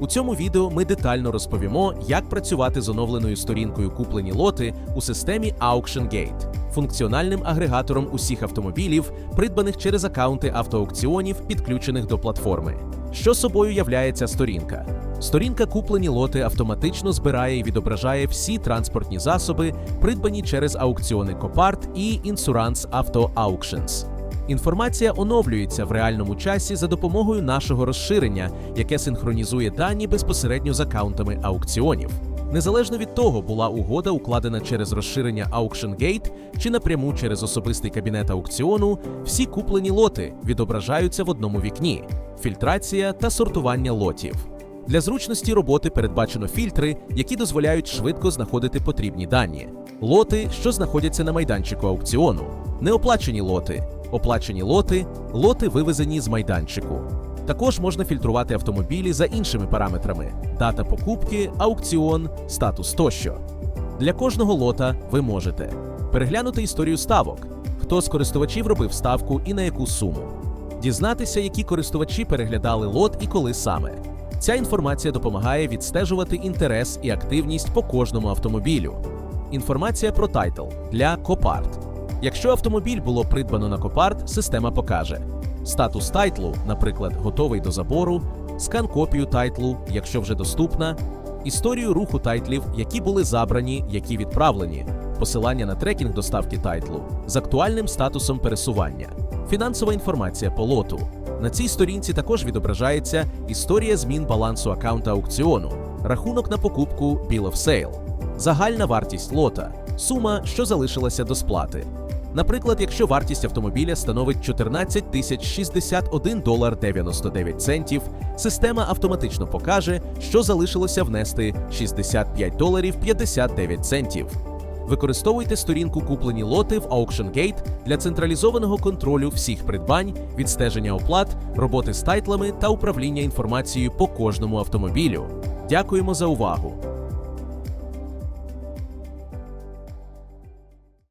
У цьому відео ми детально розповімо, як працювати з оновленою сторінкою куплені лоти у системі AuctionGate, функціональним агрегатором усіх автомобілів, придбаних через акаунти автоаукціонів, підключених до платформи. Що собою являє ця сторінка? Сторінка куплені лоти автоматично збирає і відображає всі транспортні засоби, придбані через аукціони Copart і Insurance Auto Auctions. Інформація оновлюється в реальному часі за допомогою нашого розширення, яке синхронізує дані безпосередньо з акаунтами аукціонів. Незалежно від того, була угода укладена через розширення AuctionGate чи напряму через особистий кабінет аукціону, всі куплені лоти відображаються в одному вікні: фільтрація та сортування лотів. Для зручності роботи передбачено фільтри, які дозволяють швидко знаходити потрібні дані. Лоти, що знаходяться на майданчику аукціону, неоплачені лоти, оплачені лоти, лоти вивезені з майданчику. Також можна фільтрувати автомобілі за іншими параметрами: дата покупки, аукціон, статус тощо. Для кожного лота ви можете переглянути історію ставок, хто з користувачів робив ставку і на яку суму, дізнатися, які користувачі переглядали лот і коли саме. Ця інформація допомагає відстежувати інтерес і активність по кожному автомобілю. Інформація про тайтл для Copart. Якщо автомобіль було придбано на Copart, система покаже статус тайтлу, наприклад, готовий до забору, скан копію тайтлу, якщо вже доступна, історію руху тайтлів, які були забрані, які відправлені, посилання на трекінг доставки тайтлу з актуальним статусом пересування, фінансова інформація по лоту. На цій сторінці також відображається історія змін балансу акаунта аукціону, рахунок на покупку Bill of Sale, загальна вартість лота, сума, що залишилася до сплати. Наприклад, якщо вартість автомобіля становить 14 тисяч 61 долар 99 центів, система автоматично покаже, що залишилося внести 65 доларів 59 центів. Використовуйте сторінку куплені лоти в AuctionGate для централізованого контролю всіх придбань, відстеження оплат, роботи з тайтлами та управління інформацією по кожному автомобілю. Дякуємо за увагу!